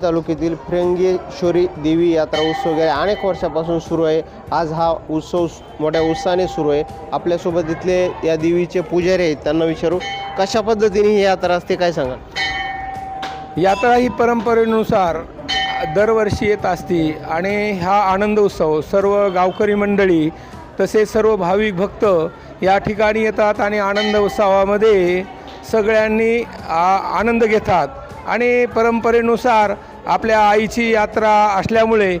तालुक्यातील फिरंगेश्वरी देवी यात्रा उत्सव गेल्या अनेक वर्षापासून सुरू आहे. आज हा उत्सव मोठ्या उत्साहाने सुरू आहे. आपल्यासोबत इथले या देवीचे पुजारी आहेत त्यांना विचारू. कशा पद्धतीने ही यात्रा असते काय सांगा यात्रा ही परंपरेनुसार दरवर्षी येत असते आणि हा आनंद उत्सव सर्व गावकरी मंडळी तसेच सर्व भाविक भक्त या ठिकाणी येतात आणि आनंद उत्सवामध्ये सगळ्यांनी आ- आनंद घेतात. आणि परंपरेनुसार आपल्या आईची यात्रा असल्यामुळे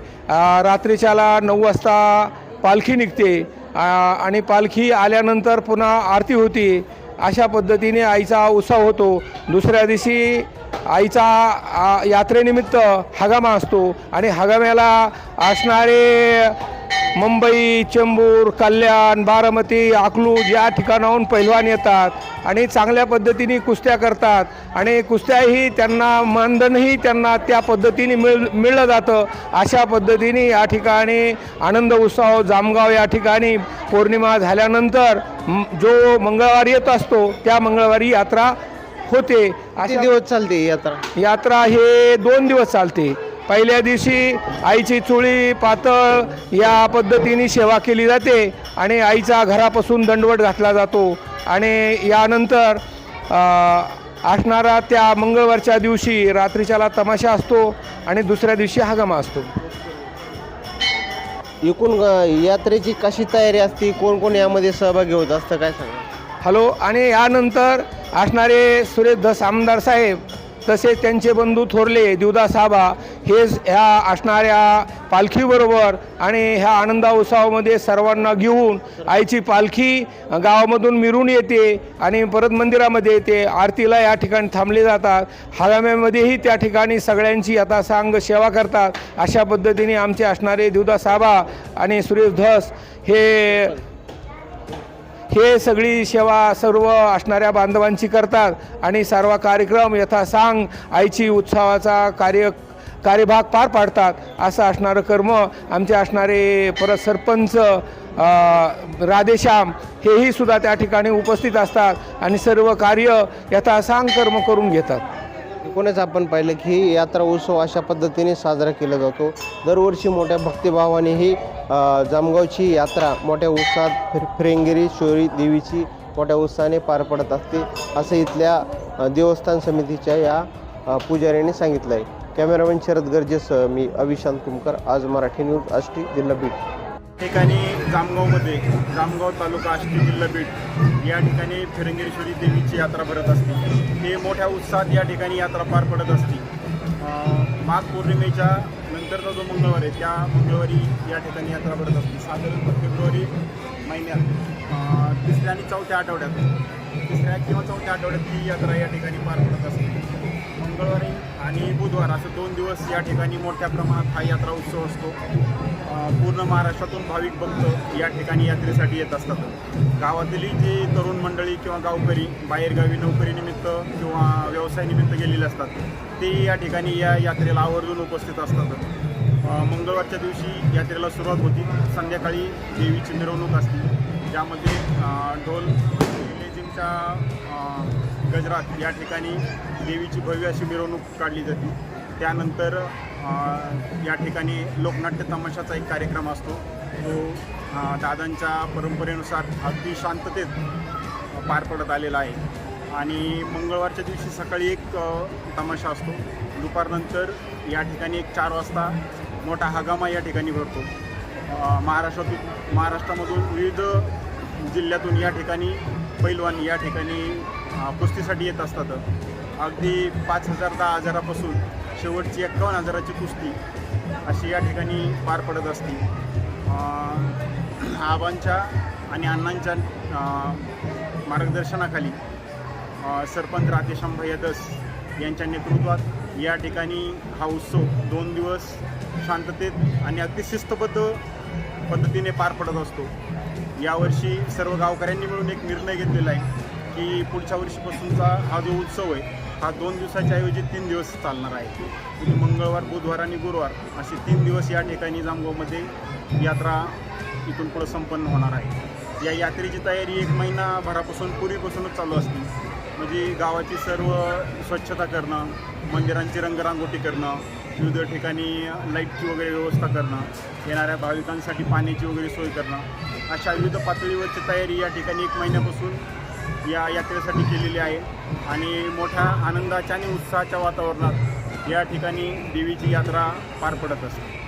रात्रीच्याला नऊ वाजता पालखी निघते. आणि पालखी आल्यानंतर पुन्हा आरती होती. अशा पद्धतीने आईचा उत्सव होतो. दुसऱ्या दिवशी आईचा यात्रेनिमित्त हगामा असतो. आणि हगाम्याला असणारे मुंबई चेंबूर कल्याण बारामती अकलूज या ठिकाणाहून पैलवान येतात आणि चांगल्या पद्धतीने कुस्त्या करतात. आणि कुस्त्याही त्यांना मानधनही त्यांना त्या पद्धतीने मिळ मिळलं जातं. अशा पद्धतीने या ठिकाणी आनंद उत्सव जामगाव या ठिकाणी पौर्णिमा झाल्यानंतर जो मंगळवारी येत असतो त्या मंगळवारी यात्रा होते. अशा दिवस चालते यात्रा? यात्रा हे दोन दिवस चालते. पहिल्या दिवशी आईची चुळी पातळ या पद्धतीने सेवा केली जाते आणि आईचा घरापासून दंडवट घातला जातो. आणि यानंतर असणारा त्या मंगळवारच्या दिवशी रात्रीच्याला तमाशा असतो आणि दुसऱ्या दिवशी हगामा असतो. एकूण यात्रेची कशी तयारी असते? कोण कोण यामध्ये सहभागी होत असतं? काय सांगा हॅलो आणि यानंतर असणारे सुरेश धस आमदार साहेब तसेच त्यांचे बंधू थोरले दिवदास हे ह्या असणाऱ्या पालखीबरोबर आणि ह्या आनंदा उत्सवामध्ये सर्वांना घेऊन आईची पालखी गावामधून मिरून येते आणि परत मंदिरामध्ये येते आरतीला या ठिकाणी थांबले जातात. हगाम्यामध्येही त्या ठिकाणी सगळ्यांची आता सांग सेवा करतात. अशा पद्धतीने आमचे असणारे दिवदास आणि सुरेश धस हे हे सगळी सेवा सर्व असणाऱ्या बांधवांची करतात आणि सर्व कार्यक्रम यथा सांग आईची उत्सवाचा कार्य कार्यभाग पार पाडतात. असं असणारं कर्म आमचे असणारे परत सरपंच राधेश्याम हेही सुद्धा त्या ठिकाणी उपस्थित असतात आणि सर्व कार्य यथासांग कर्म करून घेतात. एकूणच आपण पाहिलं की ही यात्रा उत्सव अशा पद्धतीने साजरा केला जातो. दरवर्षी मोठ्या भक्तिभावाने ही जामगावची यात्रा मोठ्या उत्साहात फिर फिरंगिरी शोरी देवीची मोठ्या उत्साहाने पार पडत असते असं इथल्या देवस्थान समितीच्या या पुजाऱ्याने पुजाऱ्यांनी सांगितलं आहे कॅमेरामॅन शरद गरजेसह मी अविशांत कुमकर आज मराठी न्यूज आष्टी जिल्हा बीड. ठिकाणी जामगावमध्ये जामगाव तालुका आष्टी जिल्हा बीड या ठिकाणी फिरंगेश्वरी देवीची यात्रा भरत असते. हे मोठ्या उत्साहात या ठिकाणी यात्रा पार पडत असते. माघ पौर्णिमेच्या नंतरचा जो मंगळवार आहे त्या मंगळवारी या ठिकाणी यात्रा भरत असते. साधारण फेब्रुवारी महिन्यात. तिसऱ्या आणि चौथ्या आठवड्यात तिसऱ्या किंवा चौथ्या आठवड्यात ही यात्रा या ठिकाणी पार पडत असते. मंगळवारी आणि बुधवार असं दोन दिवस या ठिकाणी मोठ्या प्रमाणात हा यात्रा उत्सव असतो. पूर्ण महाराष्ट्रातून भाविक भक्त या ठिकाणी यात्रेसाठी येत असतात. गावातली जी तरुण मंडळी किंवा गावकरी बाहेरगावी नोकरीनिमित्त किंवा व्यवसायानिमित्त गेलेले असतात ते या ठिकाणी या यात्रेला आवर्जून उपस्थित असतात. मंगळवारच्या दिवशी यात्रेला सुरुवात होती. संध्याकाळी देवीची मिरवणूक असते. ज्यामध्ये ढोल लेझिमच्या गजरात या ठिकाणी देवीची भव्य अशी मिरवणूक काढली जाते. त्यानंतर या ठिकाणी लोकनाट्य तमाशाचा एक कार्यक्रम असतो. तो दादांच्या परंपरेनुसार अगदी शांततेत पार पडत आलेला आहे. आणि मंगळवारच्या दिवशी सकाळी एक तमाशा असतो. दुपारनंतर या ठिकाणी एक चार वाजता मोठा हगामा या ठिकाणी भरतो. महाराष्ट्रातून महाराष्ट्रामधून विविध जिल्ह्यातून या ठिकाणी पैलवान या ठिकाणी कुस्तीसाठी येत असतात. अगदी पाच हजार दहा हजारापासून शेवटची एक्कावन्न हजाराची कुस्ती अशी या ठिकाणी पार पडत असते. आबांच्या आणि अण्णांच्या मार्गदर्शनाखाली सरपंच राकेश भैया दस यांच्या नेतृत्वात या ठिकाणी हा उत्सव दोन दिवस शांततेत आणि अगदी शिस्तबद्ध पद्धतीने पार पडत असतो. यावर्षी सर्व गावकऱ्यांनी मिळून एक निर्णय घेतलेला आहे की पुढच्या वर्षीपासूनचा हा जो उत्सव आहे हा दोन दिवसाच्या ऐवजी तीन दिवस चालणार आहे. मंगळवार बुधवार आणि गुरुवार असे तीन दिवस या ठिकाणी जामगावमध्ये यात्रा इथून पुढं संपन्न होणार आहे. या यात्रेची तयारी एक महिनाभरापासून पूर्वीपासूनच चालू असते. म्हणजे गावाची सर्व स्वच्छता करणं मंदिरांची रंगरांगोटी करणं विविध ठिकाणी लाईटची वगैरे व्यवस्था करणं येणाऱ्या भाविकांसाठी पाण्याची वगैरे सोय करणं अशा विविध पातळीवरची तयारी या ठिकाणी एक महिन्यापासून या यात्रेसाठी केलेली आहे. आणि मोठ्या आनंदाच्या आणि उत्साहाच्या वातावरणात या ठिकाणी देवीची यात्रा पार पडत असते.